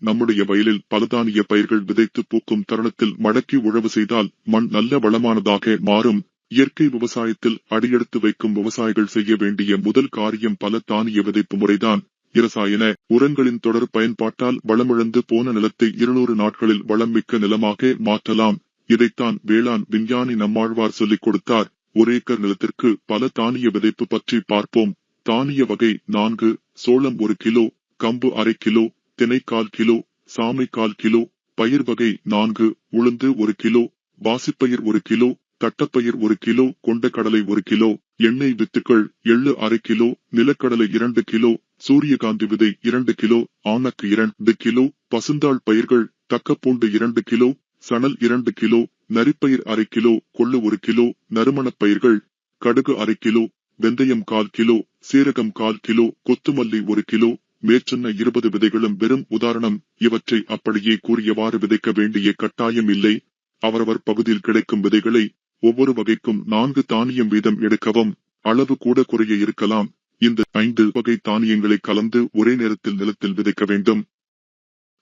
நம்முடைய வயலில் பலதானிய பயிர்கள் விதைத்து பூக்கும் தருணத்தில் மடக்கி உழவு செய்தால் மண் நல்ல வளமானதாக மாறும். இயற்கை விவசாயத்தில் அடியெடுத்து வைக்கும் விவசாயிகள் செய்ய வேண்டிய முதல் காரியம் பல தானிய விதைப்பு முறைதான். இரசாயன உரங்களின் தொடர் பயன்பாட்டால் வளமிழந்து போன நிலத்தை இருநூறு நாட்களில் வளம்மிக்க நிலமாக மாற்றலாம். இதைத்தான் வேளாண் விஞ்ஞானி நம்மாழ்வார் சொல்லிக் கொடுத்தார். ஒரு ஏக்கர் நிலத்திற்கு பல தானிய விதைப்பு பற்றி பார்ப்போம். தானிய வகை நான்கு சோளம் ஒரு கிலோ கம்பு அரை கிலோ தினை கால் கிலோ சாமை கால் கிலோ பயிர் வகை நான்கு உளுந்து ஒரு கிலோ பாசிப்பயிர் ஒரு கிலோ தட்டப்பயிர் ஒரு கிலோ கொண்ட கடலை ஒரு கிலோ எண்ணெய் வித்துக்கள் எள்ளு அரை கிலோ நிலக்கடலை இரண்டு கிலோ சூரியகாந்தி விதை இரண்டு கிலோ ஆனக்கு இரண்டு கிலோ பசுந்தாள் பயிர்கள் தக்கப்பூண்டு இரண்டு கிலோ சணல் இரண்டு கிலோ நரிப்பயிர் அரை கிலோ கொள்ளு ஒரு கிலோ நறுமணப் பயிர்கள் கடுகு அரை கிலோ வெந்தயம் கால் கிலோ சீரகம் கால் கிலோ கொத்துமல்லி ஒரு கிலோ மேற்சொன்ன இருபது விதைகளும் வெறும் உதாரணம். இவற்றை அப்படியே கூறியவாறு விதைக்க வேண்டிய கட்டாயம் இல்லை. அவரவர் பகுதியில் கிடைக்கும் விதைகளை ஒவ்வொரு வகைக்கும் நான்கு தானியம் வீதம் எடுக்கவும் அளவு கூட குறைய இருக்கலாம். இந்த ஐந்து வகை தானியங்களை கலந்து ஒரே நேரத்தில் நிலத்தில் விதைக்க வேண்டும்.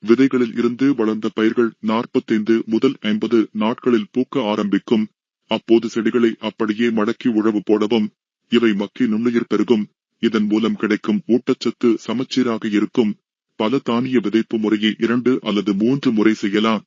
விதைகளில் இருந்து வளர்ந்த பயிர்கள் நாற்பத்தைந்து முதல் ஐம்பது நாட்களில் பூக்க ஆரம்பிக்கும். அப்போது செடிகளை அப்படியே மடக்கி உழவு போடவும் இவை மக்கி நுண்ணுயிர் பெருகும். இதன் மூலம் கிடைக்கும் ஊட்டச்சத்து சமச்சீராக இருக்கும். பல தானிய விதைப்பு முறையை இரண்டு அல்லது மூன்று முறை செய்யலாம்.